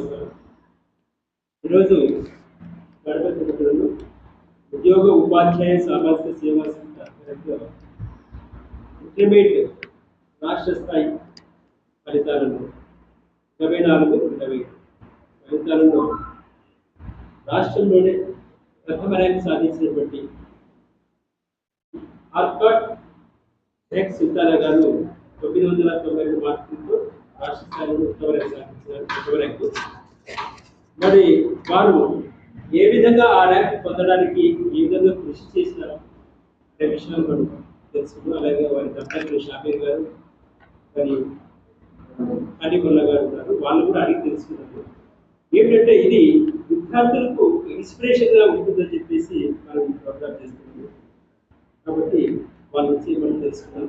నమస్కారం. ఈరోజు గడప తిరుగుతులను ఉద్యోగ ఉపాధ్యాయ సామాజిక సేవా సంస్థ ఇంటర్మీడియట్ రాష్ట్ర స్థాయి ఫలితాలను ఇరవై నాలుగు ఇరవై ఫలితాలలో రాష్ట్రంలోనే ప్రథమ ర్యాంక్ సాధించినటువంటి ఆర్కాట్ టెక్ సిద్ధాల గారు తొమ్మిది వందల తొంభై రెండు మార్కులతో రాష్ట్ర స్థాయిలో ఉత్తమ ర్యాంక్ చివరకు మరి వారు ఏ విధంగా ఆ ర్యాంక్ పొందడానికి ఏ విధంగా కృషి చేసినారు అనే విషయాలు మనం తెలుసుకున్నాం. అలాగే వారి దంపతులు షాబీర్ గారు మరి ఖాళీకొల్ల గారు ఉన్నారు. వాళ్ళు కూడా అడిగి తెలుసుకున్నారు. ఏంటంటే ఇది విద్యార్థులకు ఇన్స్పిరేషన్గా ఉంటుందని చెప్పేసి మనం ప్రోగ్రామ్ చేస్తున్నాము. కాబట్టి వాళ్ళ నుంచి మనం తెలుసుకున్నాం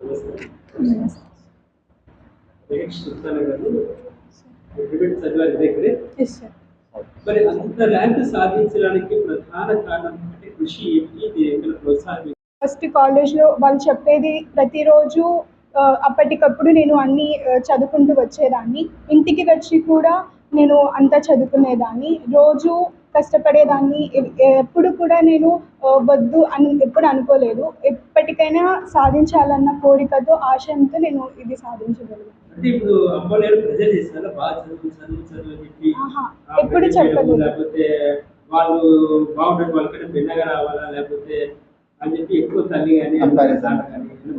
నమస్కారం వెంకటేష్ సుల్తానా గారు డిబేట్ చదివారు. ఇదే ఇక్కడే? ఎస్ సార్ మరి అంత ర్యాంక్ సాధించడానికి ప్రధాన కారణం అంటే కృషి ఏంటి? ఇది ఎక్కడ ప్రోత్సాహం ఫస్ట్ కాలేజ్లో వాళ్ళు చెప్పేది ప్రతిరోజు అప్పటికప్పుడు నేను అన్ని చదువుకుంటూ వచ్చేదాన్ని. ఇంటికి వచ్చి కూడా నేను అంతా చదువుకునేదాన్ని. రోజు కష్టపడేదాన్ని. ఎప్పుడు కూడా నేను వద్దు అని ఎప్పుడు అనుకోలేదు. ఎప్పటికైనా సాధించాలన్న కోరికతో ఆశయంతో నేను ఇది సాధించగలిగాను. అంటే ఇప్పుడు అమ్మ నేను ప్రెజర్ చేస్తారా బాగా చదువు చదువు చదువు అని చెప్పి ఎప్పుడు చెప్పలేదు. లేకపోతే వాళ్ళు బాగుండడం వాళ్ళకంటే భిన్నగా రావాలా లేకపోతే అని చెప్పి ఎక్కువ తల్లి కానీ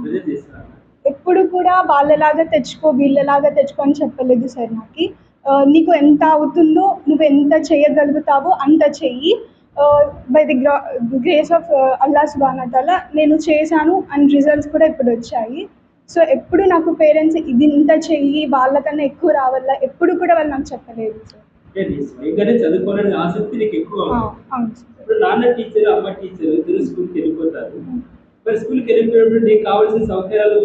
ప్రెజర్ చేస్తారు ఎప్పుడు కూడా వాళ్ళలాగా తెచ్చుకో వీళ్ళలాగా తెచ్చుకో అని చెప్పలేదు సార్ నాకు నీకు ఎంత అవుతుందో నువ్వు ఎంత చేయగలుగుతావో అంత చెయ్యి. By the grace of Allah సుబానతల నేను చేశాను అండ్ రిజల్ట్స్ కూడా ఇప్పుడు వచ్చాయి. సో ఎప్పుడు నాకు పేరెంట్స్ ఇది ఇంత చెయ్యి వాళ్ళకన్నా ఎక్కువ రావాలా ఎప్పుడు కూడా వాళ్ళు నాకు చెప్పలేదు సార్. చదువుకోవాలనే ఆసక్తి నీకు ఎక్కువ ఇప్పుడు నాన్న టీచర్ అమ్మ టీచర్ ఇద్దరు స్కూల్కి వెళ్ళిపోతారు. మరి స్కూల్కి వెళ్ళిపోయినప్పుడు నీకు కావాల్సిన సౌకర్యాలు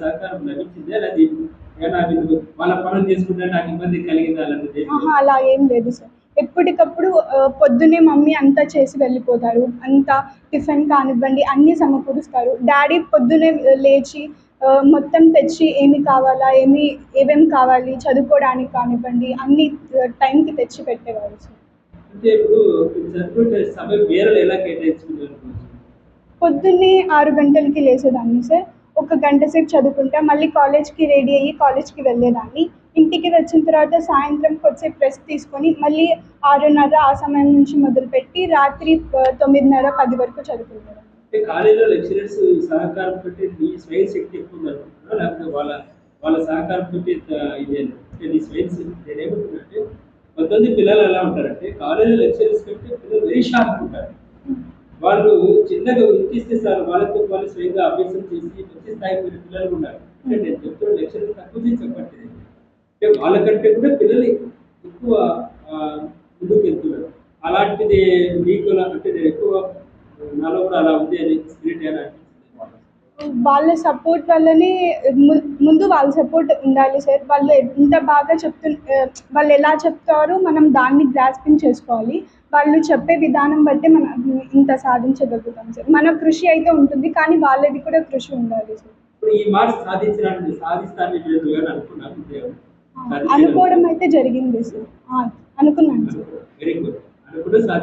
సహకారం లభించిందే? వీళ్ళు పనులు నాకు ఇబ్బంది కలిగిందా? అలా ఏం లేదు సార్. ఎప్పటికప్పుడు పొద్దున్నే మమ్మీ అంతా చేసి వెళ్ళిపోతారు. అంతా టిఫిన్ కానివ్వండి అన్నీ సమకూరుస్తారు. డాడీ పొద్దున్నే లేచి మొత్తం తెచ్చి ఏమి కావాలా ఏమి ఏమేమి కావాలి చదువుకోవడానికి కానివ్వండి అన్ని టైంకి తెచ్చి పెట్టేవారు అంటే ఇప్పుడు ఎలా పొద్దున్నే ఆరు గంటలకి లేసేదాన్ని సార్. ఒక గంట సేపు చదువుకుంటా మళ్ళీ కాలేజ్కి రెడీ అయ్యి కాలేజ్కి వెళ్ళేదాన్ని. ఇంటికి వచ్చిన తర్వాత సాయంత్రం కొద్దిసేపు రెస్ట్ తీసుకొని మళ్ళీ ఆరున్నర ఆ సమయం నుంచి మొదలుపెట్టి రాత్రి తొమ్మిదిన్నర పది వరకు చదువుకుంటారు. కాలేజీలో లెక్చరర్స్ సహకారం పెట్టి నీ స్వయం శక్తి ఎక్కువ ఉందనుకుంటున్నా లేకపోతే వాళ్ళ వాళ్ళ సహకారం పెట్టి ఇది నీ స్వయం శక్తి కొంతమంది పిల్లలు ఎలా ఉంటారంటే కాలేజీ లెక్చరర్స్ కంటే పిల్లలు వెరీ షార్ప్ ఉంటారు. వాళ్ళు చిన్నగా వినిపిస్తే సార్ వాళ్ళతో వాళ్ళు స్వయంగా అభ్యాసం చేసి మంచి స్థాయికి పిల్లలు ఉన్నారు. అంటే నేను చెప్తున్న లెక్చరర్స్ తక్కువ చేసి చెప్పట్లేదు. అంటే వాళ్ళకంటే కూడా పిల్లలు ఎక్కువ ముందుకు వెళ్తున్నారు. అలాంటిది మీకు అంటే నేను ఎక్కువ నాలో కూడా అలా ఉంది అని స్పిరిట్ అని వాళ్ళ సపోర్ట్ వల్లనే ముందు వాళ్ళ సపోర్ట్ ఉండాలి సార్. వాళ్ళు ఎంత బాగా చెప్తు వాళ్ళు ఎలా చెప్తారో మనం దాన్ని గ్రాస్పింగ్ చేసుకోవాలి. వాళ్ళు చెప్పే విధానం బట్టి మనం ఇంత సాధించగలుగుతాం సార్. మన కృషి అయితే ఉంటుంది కానీ వాళ్ళది కూడా కృషి ఉండాలి సార్. ఇప్పుడు ఈ మార్క్స్ సాధించడానికి సాధిస్తానని అనుకోవడం అయితే జరిగింది సార్. ఆ, అనుకున్నాను సార్. వెరీ గుడ్ అనుకుంటే సార్.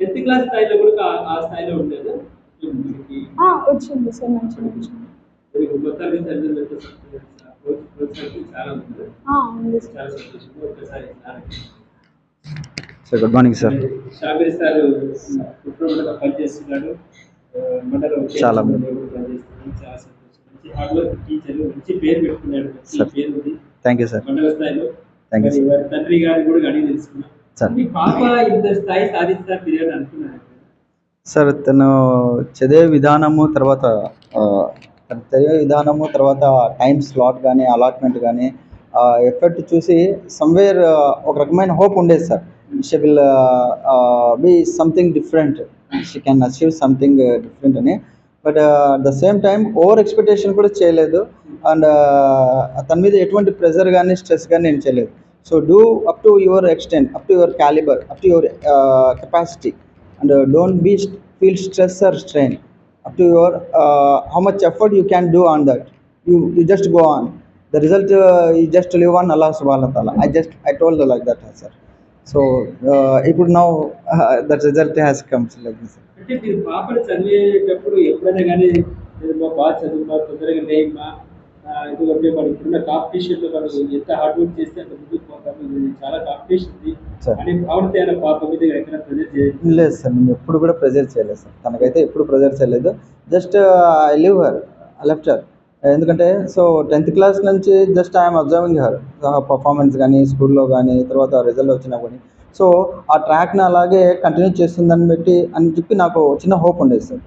టెన్త్ క్లాస్ స్థాయిలో కూడా ఆ- స్థాయిలో ఉండేదా? వచ్చింది సార్ మంచిగా వచ్చింది వెరీ గుడ్ ప్రోత్సాహం చాలా ఉంది. సార్. చాలా సంతోషంగా ఒకసారి సార్కి. Sir good morning sir. Shabbir sir కుటుంబంలో పనిచేస్తున్నాడు. మండలం చాలా చాలా సంతోషం. మంచి హార్డ్ వర్క్ టీచర్ మంచి పేరు పెట్టుకున్నాడు. మంచి సార్. పేరు ఉంది. థ్యాంక్ యూ సార్ తండ్రి గారిని కూడా తెలుసుకున్నాం. సార్. పాప స్థాయి సాధిస్తారు మీరు ఏమైనా అనుకున్నారు? సార్ తను చదివే విధానము తర్వాత చదివే విధానము తర్వాత టైం స్లాట్ కానీ అలాట్మెంట్ కానీ ఎఫర్ట్ చూసి సమ్వేర్ ఒక రకమైన హోప్ ఉండేది sir she will be something different she can achieve something different అని. But at the same time over expectation కూడా చేయలేదు. అండ్ తన మీద ఎటువంటి ప్రెషర్ కానీ స్ట్రెస్ కానీ నేను చేయలేదు. So do up to your extent up to your calibre up to your capacity and don't be feel stress or strain up to your how much effort you can do on that you you just go on the result ఈ just live on Allah సుబాన్ తాలా I just I told like that sir so ఇప్పుడు now that result has comes like sir అంటే మీరు పాపను చదివేటప్పుడు ఎప్పుడైనా కానీ మా బాగా చదువుమా తొందరగా లేమ్మా ఎందుకంటే మనం ఇప్పుడున్న కాంపిటీషన్లో మనం ఎంత హార్డ్ వర్క్ చేస్తే అంత ముందుకు పోతాము చాలా కాంపిటీషన్ ఉంది. అని అయినా పాప మీద ఎక్కడ ప్రజెంట్ చేయాలి లేదు సార్ నేను ఎప్పుడు కూడా ప్రెజర్ చేయలేదు సార్. తనకైతే ఎప్పుడు ప్రెజర్ చేయలేదు. Just I live her I left her ఎందుకంటే సో టెన్త్ క్లాస్ నుంచి just I'm observing her performance కానీ స్కూల్లో కానీ తర్వాత రిజల్ట్ వచ్చినా కానీ సో ఆ ట్రాక్ని అలాగే కంటిన్యూ చేస్తుందని బట్టి అని చెప్పి నాకు చిన్న హోప్ ఉండేది sir.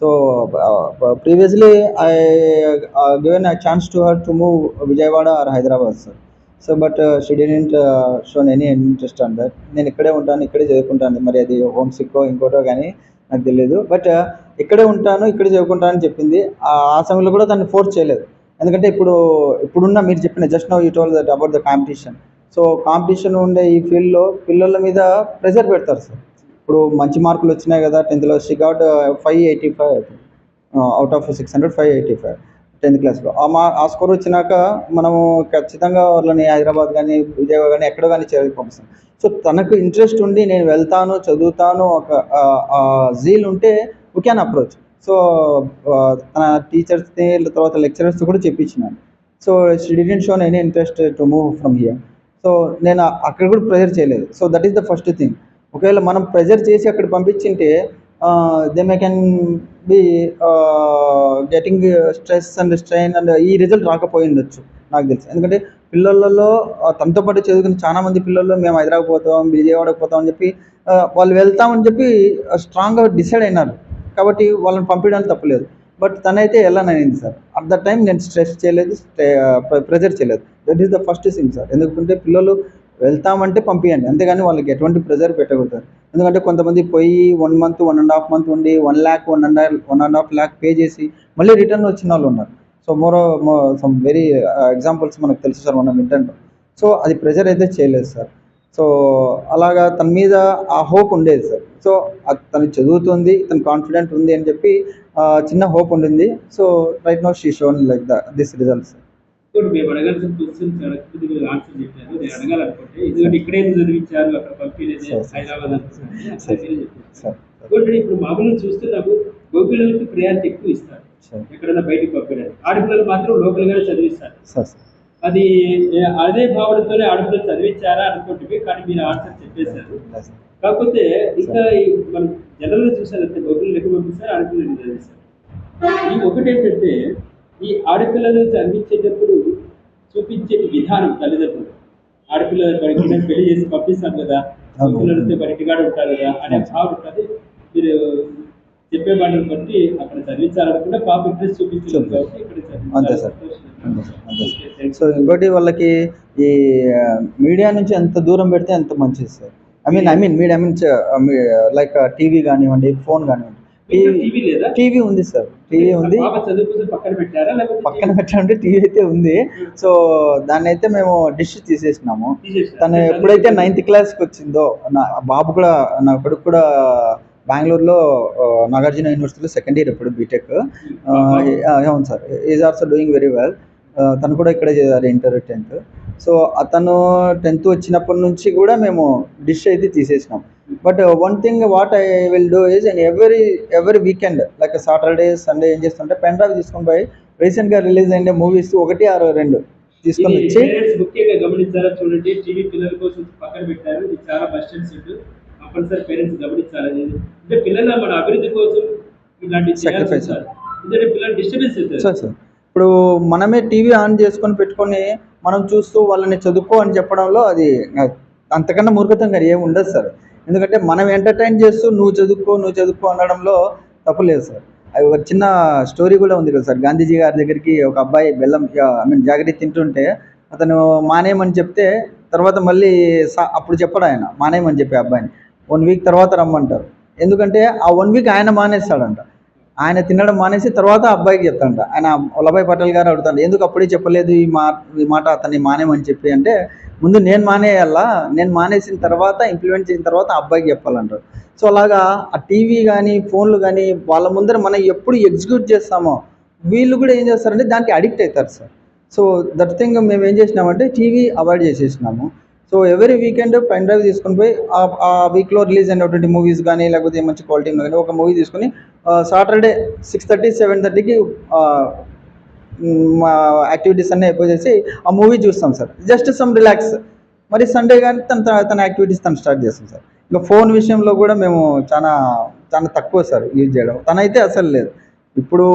So previously I given I chance to her to move Vijayawada or Hyderabad sir. So but she didn't shown any interest on that నేను ఇక్కడే ఉంటాను ఇక్కడే చదువుకుంటాను. మరి అది హోమ్ సిక్కో ఇంకోటో కానీ నాకు తెలియదు బట్ uh, ఇక్కడే ఉంటాను ఇక్కడే చదువుకుంటాను అని చెప్పింది. ఆ ఆ సమయంలో కూడా దాన్ని ఫోర్స్ చేయలేదు. ఎందుకంటే ఇప్పుడు ఇప్పుడున్న మీరు చెప్పిన just know you told that about the competition so competition ఉండే ఈ ఫీల్డ్లో పిల్లల మీద ప్రెషర్ పెడతారు సార్ ఇప్పుడు మంచి మార్కులు వచ్చినాయి కదా టెన్త్లో she five eighty five out of six hundred five eighty five tenth క్లాస్లో ఆ మా ఆ స్కోర్ వచ్చినాక మనము ఖచ్చితంగా వాళ్ళని హైదరాబాద్ కానీ విజయవాడ కానీ ఎక్కడ కానీ చేరకి పంపిస్తాం. సో తనకు ఇంట్రెస్ట్ ఉండి నేను వెళ్తాను చదువుతాను ఒక జీల్ ఉంటే వీ క్యాన్ అప్రోచ్ సో తన టీచర్స్ని తర్వాత లెక్చరర్స్ కూడా చెప్పించినాను. So she didn't shown any interest to move from here so నేను అక్కడ కూడా ప్రెజర్ చేయలేదు. So that is the first thing. ఒకవేళ మనం ప్రెజర్ చేసి అక్కడ పంపించింటే they may can be getting stress and strain and ఈ రిజల్ట్ రాకపోయి ఉండొచ్చు నాకు తెలుసు. ఎందుకంటే పిల్లలలో తనతో పాటు చదువుకున్న చాలా మంది పిల్లల్లో మేము హైదరాబాద్ పోతాం విజయవాడకు పోతాం అని చెప్పి వాళ్ళు వెళ్తామని చెప్పి స్ట్రాంగ్గా డిసైడ్ అయినారు. కాబట్టి వాళ్ళని పంపించడానికి తప్పలేదు. బట్ తనైతే వెళ్ళాననింది సార్? అట్ ద టైం నేను స్ట్రెస్ చేయలేదు ప్రెజర్ చేయలేదు. That is the first thing sir ఎందుకంటే పిల్లలు వెళ్తామంటే పంపించండి అంతేగాని వాళ్ళకి ఎటువంటి ప్రెజర్ పెట్టకూడదు. ఎందుకంటే కొంతమంది పోయి one month one and half month ఉండి one lakh one and one and half lakh pay చేసి మళ్ళీ రిటర్న్ వచ్చిన వాళ్ళు ఉన్నారు. So more some very examples మనకు తెలుసు సార్ మనం వింటాం సో అది ప్రెజర్ అయితే చేయలేదు సార్ సో అలాగా తన మీద ఆ హోప్ ఉండేది సార్ సో అది తను చదువుతుంది తను కాన్ఫిడెంట్ ఉంది అని చెప్పి చిన్న హోప్ ఉండింది. So right no she shown like the this results ఇంకోటి మేము అడగాల్సిన క్వశ్చన్ అడగకపోతే మీరు ఆన్సర్ చెప్పారు. నేను అడగాలనుకుంటే ఎందుకంటే ఇక్కడే చదివించారు? అక్కడ sir. హైదరాబాద్ అనుకుంటున్నాను ఇప్పుడు మామూలుగా చూస్తున్నాము గోపిల్లలకి ప్రయారిటీ ఎక్కువ ఇస్తారు. ఎక్కడైనా బయటికి పంపించడానికి ఆడపిల్లలు మాత్రం లోకల్ గానే చదివిస్తారు అది అదే భావనతోనే ఆడపిల్లలు చదివించారా అనుకుంటే కానీ మీరు ఆన్సర్ చెప్పేశారు. కాకపోతే ఇంకా మనం జనరల్గా చూసారంటే గోపిల్లలు ఎక్కువ పంపిస్తారు ఆడపిల్లలు చదివిస్తారు. ఈ ఒకటి ఏంటంటే ఈ ఆడపిల్లలను చదివించేటప్పుడు చూపించే విధానం తల్లిదండ్రులు. ఆడపిల్లలు బయట పెళ్ళి చేసి పంపిస్తాం కదా. పిల్లలతో బయటగాడు ఉంటారు కదా అనే భావన ఉంటుంది. మీరు చెప్పే వాళ్ళని బట్టి అక్కడ చదివించాలనుకుంటే పాప ఇంట్రెస్ట్ చూపించారు చూపించారు. కాబట్టి ఇక్కడ అంతే సార్. సో ఇంకోటి వాళ్ళకి ఈ మీడియా నుంచి ఎంత దూరం పెడితే అంత మంచిది sir. I mean I mean media means like TV కానివ్వండి ఫోన్ కానివ్వండి. టీవీ ఉంది సార్. టీవీ ఉంది. పక్కన పెట్టాలంటే టీవీ అయితే ఉంది. సో దాన్ని అయితే మేము డిష్ తీసేసినాము? తను ఎప్పుడైతే నైన్త్ క్లాస్కి వచ్చిందో నా బాబు కూడా నా కొడుకు కూడా బెంగళూరులో నాగార్జున యూనివర్సిటీలో సెకండ్ ఇయర్ ఇప్పుడు బీటెక్ అవును sir. Is also doing very well తను కూడా ఇక్కడే చేయాలి ఇంటర్ టెన్త్. సో అతను టెన్త్ వచ్చినప్పటి నుంచి కూడా మేము డిష్ అయితే తీసేసినాం. But one thing what I will do is and every every weekend like Saturday Sunday ఏం చేస్తుంటే పెన్ డ్రైవ్ తీసుకొని పోయి రీసెంట్గా రిలీజ్ అయిన మూవీస్ ఒకటి ఆరు రెండు తీసుకొని వచ్చి ముఖ్యంగా గమనించారా చూడండి టీవీ పిల్లల కోసం పక్కన పెట్టారు. ఇది చాలా బస్టెండ్ సెట్. కంపల్సరీ పేరెంట్స్ గమనించాలి అంటే పిల్లల మన అభివృద్ధి కోసం ఇలాంటి Sacrifice. ఎందుకంటే పిల్లలు డిస్టర్బెన్స్ అవుతారు సార్ సార్ ఇప్పుడు మనమే టీవీ ఆన్ చేసుకొని పెట్టుకొని మనం చూస్తూ వాళ్ళని చదువుకో అని చెప్పడంలో అది అంతకన్నా మూర్ఖతంగా ఏమి ఉండదు సార్. ఎందుకంటే మనం ఎంటర్టైన్ చేస్తూ నువ్వు చదువుకో నువ్వు చదువుకో అనడంలో తప్పులేదు సార్. అది ఒక చిన్న స్టోరీ కూడా ఉంది కదా సార్. గాంధీజీ గారి దగ్గరికి ఒక అబ్బాయి బెల్లం ఐ మీన్ జాగ్రత్త తింటుంటే అతను మానేయమని చెప్తే తర్వాత మళ్ళీ అప్పుడు చెప్పడు ఆయన మానేయమని చెప్పే అబ్బాయిని. వన్ వీక్ తర్వాత రమ్మంటారు. ఎందుకంటే ఆ వన్ వీక్ ఆయన మానేస్తాడంట. ఆయన తినడం మానేసి తర్వాత అబ్బాయికి చెప్తాడంట ఆయన వల్లభాయ్ పటేల్ గారు అడుగుతాడు ఎందుకు అప్పుడే చెప్పలేదు ఈ మా ఈ మాట అతన్ని మానేమని చెప్పి? అంటే ముందు నేను మానేయాలా? నేను మానేసిన తర్వాత ఇంప్లిమెంట్ చేసిన తర్వాత అబ్బాయికి చెప్పాలంటారు. సో అలాగా ఆ టీవీ కానీ ఫోన్లు కానీ వాళ్ళ ముందర మనం ఎప్పుడు ఎగ్జిక్యూట్ చేస్తామో వీళ్ళు కూడా ఏం చేస్తారంటే దానికి అడిక్ట్ అవుతారు సార్. సో దట్ థింగ్ మేము ఏం చేసినామంటే TV avoid చేసేసినాము. So every weekend pen drive తీసుకుని పోయి ఆ- వీక్లో రిలీజ్ అయినటువంటి మూవీస్ కానీ లేకపోతే మంచి క్వాలిటీ కానీ ఒక మూవీ తీసుకొని సాటర్డే సిక్స్ థర్టీ సెవెన్ థర్టీకి మా యాక్టివిటీస్ అన్నీ అయిపోయేసి ఆ మూవీ చూస్తాం సార్. జస్ట్ సమ్ రిలాక్స్ మరి సండే కానీ తన తన- తన యాక్టివిటీస్ తను స్టార్ట్ చేస్తాం సార్. ఇంకా ఫోన్ విషయంలో కూడా మేము చాలా చాలా తక్కువ సార్ యూజ్ చేయడం. తనైతే అసలు లేదు. ఇప్పుడు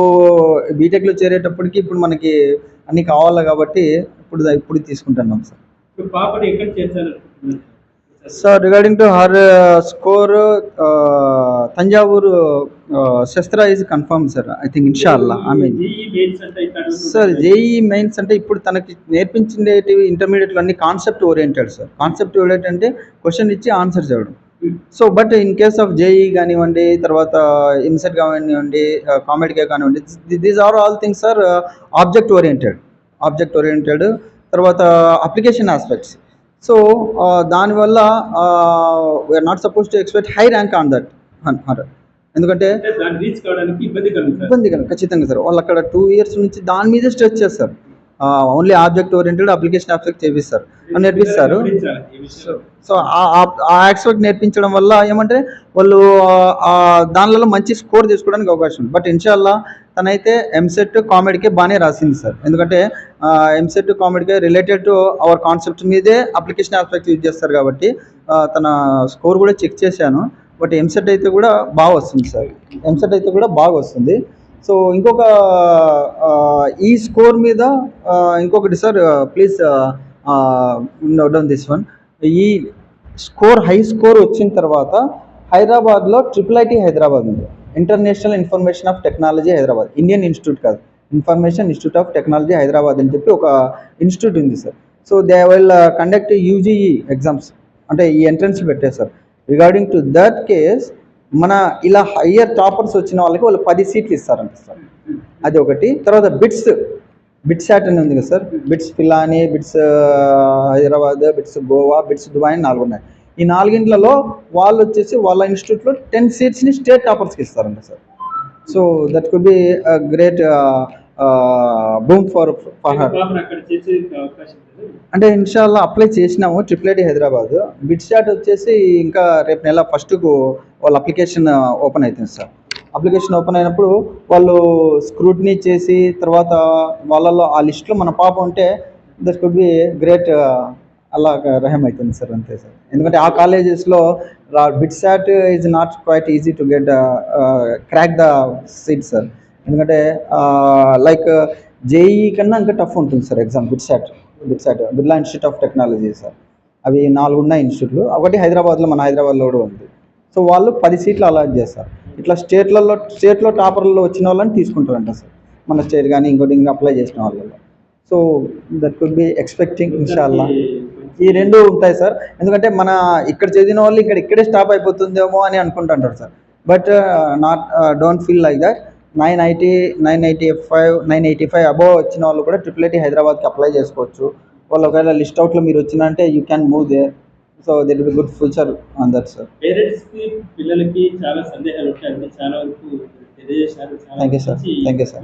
బీటెక్లో చేరేటప్పటికి ఇప్పుడు మనకి అన్నీ కావాలి కాబట్టి ఇప్పుడు ఇప్పుడు తీసుకుంటున్నాం సార్. ఇప్పుడు పాపని ఎక్కడ చేర్చాలనుకుంటున్నారు? So regarding to her score Thanjavur Sastra is confirm sir I think ఇన్షాల్లా I mean sir JEE mains అంటే ఇప్పుడు తనకి నేర్పించేటివి ఇంటర్మీడియట్లో అన్ని concept oriented sir concept oriented అంటే క్వశ్చన్ ఇచ్చి ఆన్సర్ చేయడం. So but in case of JEE కానివ్వండి తర్వాత ఇన్సెట్ కానివ్వండి కామెడీకే కానివ్వండి these are all things are object oriented object oriented తర్వాత అప్లికేషన్ ఆస్పెక్ట్స్ సో దానివల్ల we're not suppose to expect high rank on that ఎందుకంటే రీచ్ కావడానికి ఇబ్బంది కదా ఖచ్చితంగా సార్. వాళ్ళు అక్కడ టూ ఇయర్స్ నుంచి దాని మీదే స్ట్రెచ్ చేస్తారు. Only object oriented application object చేపిస్తారు. నేర్పిస్తారు. సో ఆ ఆస్పెక్ట్ నేర్పించడం వల్ల ఏమంటే వాళ్ళు దానిలో మంచి స్కోర్ తీసుకోవడానికి అవకాశం ఉంది. బట్ ఇన్షాల్లా తనైతే ఎంసెట్ కామెడీకే బాగానే రాసింది సార్. ఎందుకంటే EAMCET COMEDK related to our concept మీదే అప్లికేషన్ ఆస్పెక్ట్ యూజ్ చేస్తారు కాబట్టి తన స్కోర్ కూడా చెక్ చేశాను. బట్ ఎంసెట్ అయితే కూడా బాగా వస్తుంది సార్. ఎంసెట్ అయితే కూడా బాగా వస్తుంది. సో ఇంకొక ఈ స్కోర్ మీద ఇంకొకటి sir please note down this one ఈ స్కోర్ హై స్కోర్ వచ్చిన తర్వాత హైదరాబాద్లో ట్రిపుల్ ఐటీ హైదరాబాద్ ఉంది. International information of technology Hyderabad Indian institute కాదు. Information institute of technology Hyderabad అని చెప్పి ఒక ఇన్స్టిట్యూట్ ఉంది sir so they will conduct UGEE exams అంటే ఈ ఎంట్రన్స్ పెట్టేశారు రిగార్డింగ్ టు దట్ కేస్ మన ఇలా హయ్యర్ టాపర్స్ వచ్చిన వాళ్ళకి వాళ్ళు పది సీట్లు ఇస్తారంట సార్ అది ఒకటి. తర్వాత బిట్స్ బిట్స్ యాట్ అని ఉంది కదా sir BITS Pilani BITS uh, Hyderabad BITS Goa BITS Dubai అని నాలుగు ఉన్నాయి. ఈ నాలుగింట్లలో వాళ్ళు వచ్చేసి వాళ్ళ ఇన్స్టిట్యూట్లో టెన్ సీట్స్ని స్టేట్ టాపర్స్కి ఇస్తారంట sir. So that could be great boom for for her అంటే ఇన్షాల్లా అప్లై చేసినాము triple IT Hyderabad. Bid start వచ్చేసి ఇంకా రేపు నెల ఫస్ట్కు వాళ్ళ అప్లికేషన్ ఓపెన్ అవుతుంది సార్. అప్లికేషన్ ఓపెన్ అయినప్పుడు వాళ్ళు స్క్రూటినీ చేసి తర్వాత వాళ్ళలో ఆ లిస్ట్లో మన పాప ఉంటే దట్ కుడ్ బి గ్రేట్ అలా రహం అవుతుంది సార్ అంతే సార్. ఎందుకంటే ఆ కాలేజెస్లో BITSAT is not quite easy to get crack the seat sir. ఎందుకంటే లైక్ జేఈ కన్నా ఇంకా టఫ్ ఉంటుంది sir exam BITSAT BITSAT Birla institute of technology sir. అవి నాలుగు ఉన్నాయి ఇన్స్టిట్యూట్లు ఒకటి హైదరాబాద్లో మన హైదరాబాద్లో కూడా ఉంది. సో వాళ్ళు పది సీట్లు అలాట్ చేస్తారు. ఇట్లా స్టేట్లలో స్టేట్లో టాపర్లలో వచ్చిన వాళ్ళని తీసుకుంటారంట సార్. మన స్టేట్ కానీ ఇంకోటి ఇంకా అప్లై చేసిన వాళ్ళలో. So that could be expecting ఇన్షాల్లా. ఈ రెండు ఉంటాయి సార్. ఎందుకంటే మన ఇక్కడ చదివిన వాళ్ళు ఇక్కడ ఇక్కడే స్టాప్ అయిపోతుందేమో అని అనుకుంటుంటారు sir. But not don't feel like that ninety nine eighty five nine eighty five above వచ్చిన వాళ్ళు కూడా ట్రిపుల్ ఐటీ హైదరాబాద్కి అప్లై చేసుకోవచ్చు. వాళ్ళు ఒకవేళ లిస్ట్ అవుట్లో మీరు వచ్చినంటే you can move there so that'd be good future on sir పేరెంట్స్కి పిల్లలకి చాలా సందేహాలు ఉంటాయి చాలా వరకు తెలియజేశారు.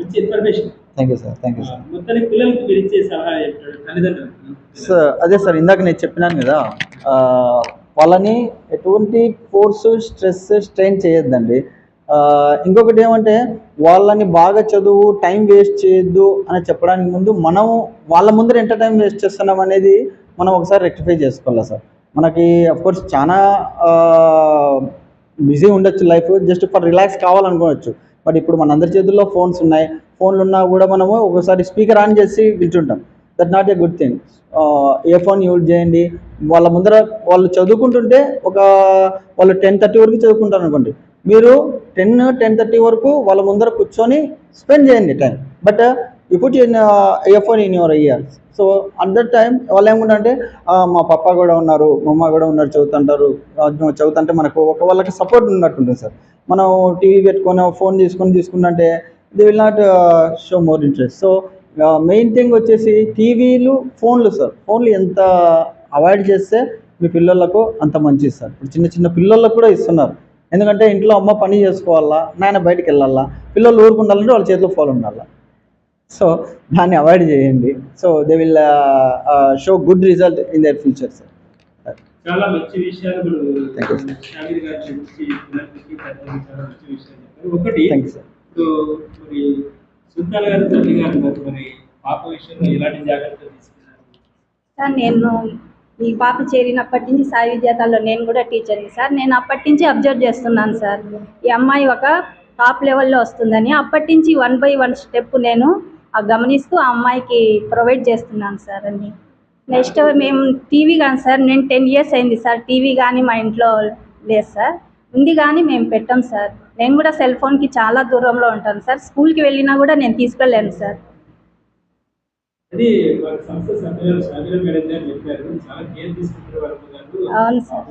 మంచి information thank you sir thank you sir మొత్తానికి పిల్లలకి మీరు ఇచ్చే సలహా ఏంటంటే తల్లిదండ్రులకి సార్ అదే సార్ ఇందాక నేను చెప్పినాను కదా వాళ్ళని ఎటువంటి ఫోర్స్ స్ట్రెస్ స్ట్రెయిన్ చేయొద్దండి. ఇంకొకటి ఏమంటే వాళ్ళని బాగా చదువు టైం వేస్ట్ చేయొద్దు అని చెప్పడానికి ముందు మనం వాళ్ళ ముందర ఎంత టైం వేస్ట్ చేస్తున్నాం అనేది మనం ఒకసారి రెక్టిఫై చేసుకోవాలి సార్ మనకి కోర్స్ చాలా బిజీ ఉండొచ్చు లైఫ్ జస్ట్ ఫర్ రిలాక్స్ కావాలనుకోవచ్చు. బట్ ఇప్పుడు మన అందరి చేతుల్లో ఫోన్స్ ఉన్నాయి. ఫోన్లు ఉన్నా కూడా మనము ఒకసారి స్పీకర్ ఆన్ చేసి వింటుంటాం. That not a good thing a phone use చేయండి. వాళ్ళ ముందర వాళ్ళు చదువుకుంటుంటే ఒక వాళ్ళు టెన్ థర్టీ వరకు చదువుకుంటారు అనుకోండి. మీరు టెన్ టెన్ థర్టీ వరకు వాళ్ళ ముందర కూర్చొని స్పెండ్ చేయండి time but you put in phone in your ear so at that time వాళ్ళు ఏమనుకుంటారంటే మా పప్ప కూడా ఉన్నారు మా అమ్మ కూడా ఉన్నారు చదువుతుంటారు. చదువుతుంటే మనకు ఒక వాళ్ళకి సపోర్ట్ ఉన్నట్టుంటుంది సార్. మనం టీవీ పెట్టుకొని ఫోన్ తీసుకొని తీసుకుంటే they will not show more interest. So main thing వచ్చేసి టీవీలు ఫోన్లు సార్. ఫోన్లు ఎంత అవాయిడ్ చేస్తే మీ పిల్లలకు అంత మంచిది సార్. ఇప్పుడు చిన్న చిన్న పిల్లలకు కూడా ఇస్తున్నారు. ఎందుకంటే ఇంట్లో అమ్మ పని చేసుకోవాలా నాయన బయటికి వెళ్ళాలా పిల్లలు ఊరుకుండాలంటే వాళ్ళ చేతిలో ఫోన్ ఉండాలా. సో దాన్ని అవాయిడ్ చేయండి. So they will show good result in their future sir. చాలా మంచి విషయాలు. షామీర్ గారి పెద్దలకి చాలా మంచి విషయాలు చెప్పారు ఒకటి. ఇప్పుడు మరి సుల్తాన్ గారు తల్లి గారు. మరి పాప విషయంలో ఎలాంటి జాగ్రత్తలు తీసుకున్నారు సార్ నేను ఈ పాప చేరినప్పటి నుంచి సాయి విద్యార్థుల్లో నేను కూడా టీచర్ని సార్ నేను అప్పటి నుంచి అబ్జర్వ్ చేస్తున్నాను సార్ ఈ అమ్మాయి ఒక టాప్ లెవెల్లో వస్తుందని అప్పటి నుంచి వన్ బై వన్ స్టెప్ నేను ఆ గమనిస్తూ ఆ అమ్మాయికి ప్రొవైడ్ చేస్తున్నాను సార్ అన్ని నెక్స్ట్ మేము టీవీ కానీ సార్ నేను టెన్ ఇయర్స్ అయింది సార్ టీవీ కానీ మా ఇంట్లో లేదు సార్. ఉంది కానీ మేము పెట్టాం సార్. నేను కూడా సెల్ ఫోన్కి చాలా దూరంలో ఉంటాను సార్. స్కూల్కి వెళ్ళినా కూడా నేను తీసుకెళ్ళాను సార్. అవును, సార్.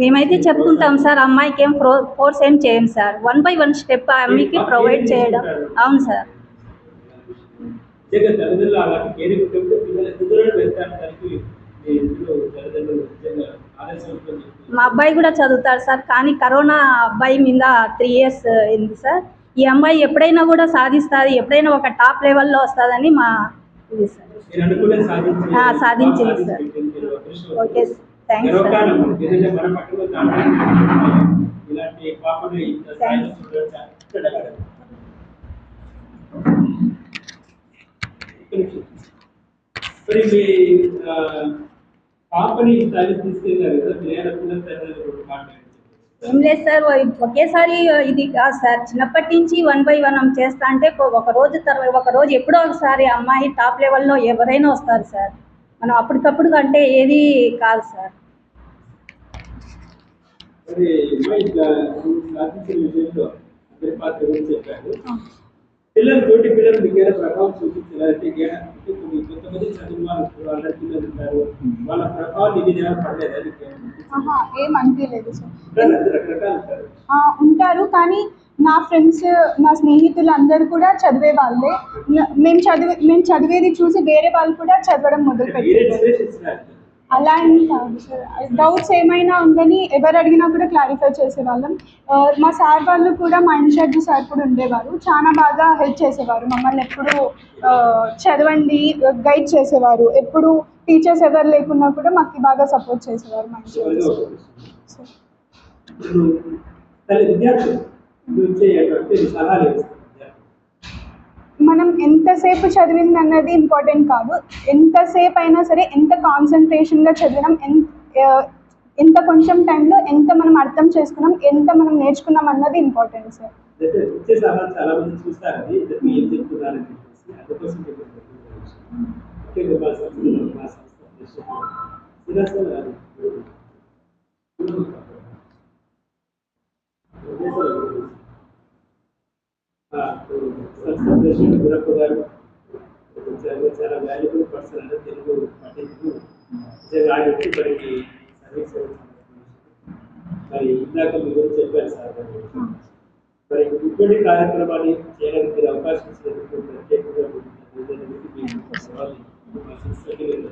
మేమైతే చెప్పుకుంటాం సార్ అమ్మాయికి ఏం ఫోర్స్ ఏం చేయం sir. One by one step ఆ అమ్మాయికి ప్రొవైడ్ చేయడం. అవును సార్. నిజంగా తల్లిదండ్రులు అలాంటి కేర్ ఉంటే పిల్లలు దానికి మీ ఇంట్లో తల్లిదండ్రులు నిజంగా ఆదర్శవంతం మా అబ్బాయి కూడా చదువుతాడు సార్ కానీ కరోనా అబ్బాయి మీద త్రీ ఇయర్స్ అయింది సార్. ఈ అమ్మాయి ఎప్పుడైనా కూడా సాధిస్తుంది ఎప్పుడైనా ఒక టాప్ లెవెల్లో వస్తుందని మా ఇది సార్. సాధించింది. సార్. ఓకే థ్యాంక్స్ సార్ గర్వకారణం. ఎందుకంటే మన పట్టుకు దాంట్లో ఇలాంటి పాపని ఇంత స్థాయిలో చూడడం చాలా గర్వకారణం. ఒక్క మరి మీ పాపని ఈ స్థాయిలో తీసుకెళ్ళారు కదా మీరు ఏ లేదు సార్ ఒకేసారి ఇది కాదు సార్. చిన్నప్పటి నుంచి వన్ బై వన్ చేస్తా అంటే ఒక- ఒక రోజు తర్వాత ఒక రోజు ఎప్పుడో ఒకసారి అమ్మాయి టాప్ లెవెల్లో ఎవరైనా వస్తారు సార్. మనం అప్పటికప్పుడు అంటే ఏది కాదు సార్. మరి పిల్లలు తోటి పిల్లలు మీకు ఏదైనా ప్రభావం చూపించాలంటే కొన్ని కొంతమంది చదువు వాళ్ళు పిల్లలు ఉంటారు. వాళ్ళ ప్రభావం మీద ఏమైనా పడలేదా? ఏం అనిపించలేదు ఉంటారు, కానీ నా ఫ్రెండ్స్ నా స్నేహితులు అందరూ కూడా చదివే వాళ్ళే. మేము చదివే మేము చదివేది చూసి వేరే వాళ్ళు కూడా చదవడం మొదలు పెట్టారు అలా ఏం కాదు సార్. డౌట్స్ ఏమైనా ఉందని ఎవరు అడిగినా కూడా క్లారిఫై చేసేవాళ్ళం. మా సార్ వాళ్ళు కూడా మా ఇన్ఛార్జి సార్ కూడా ఉండేవారు. చాలా బాగా హెల్ప్ చేసేవారు. మమ్మల్ని ఎప్పుడు చదవండి గైడ్ చేసేవారు. ఎప్పుడు టీచర్స్ ఎవరు లేకున్నా కూడా మాకు బాగా సపోర్ట్ చేసేవారు మా ఇన్ఛార్జి సార్ ఇప్పుడు తల్లి విద్యార్థులు గురించి అటువంటి సలహాలు ఇస్తారు విద్యార్థులు. మనం ఎంతసేపు చదివింది అన్నది ఇంపార్టెంట్ కాదు. ఎంతసేపు అయినా సరే ఎంత కాన్సన్ట్రేషన్గా చదివినాం ఎంత ఎంత కొంచెం టైంలో ఎంత మనం అర్థం చేసుకున్నాం ఎంత మనం నేర్చుకున్నాం అన్నది ఇంపార్టెంట్ సార్. చాలా మంది చూస్తారు అది ఇంతకు ఏం చెప్తున్నారని చెప్పేసి అందుకోసం మీకు ఒక విషయం. ముఖ్యంగా మా సంస్థలో మా సంస్థ అధ్యక్షుడు శ్రీనివాసరావు గారు. ఆ, సంస్థ అధ్యక్షుడు గురప్ప గారు చాలా చాలా వాల్యుబుల్ పర్సన్ అంటే తెలుగు పట్టింపు నిజంగా ఆ వ్యక్తి మనకి సర్వీస్ మరి ఇందాక మీ గురించి చెప్పారు సార్ మరి. ఇటువంటి కార్యక్రమాన్ని చేయడానికి మీరు అవకాశం ఇచ్చినందుకు ప్రత్యేకంగా మీకు మీకు మా సంస్థకి మీరు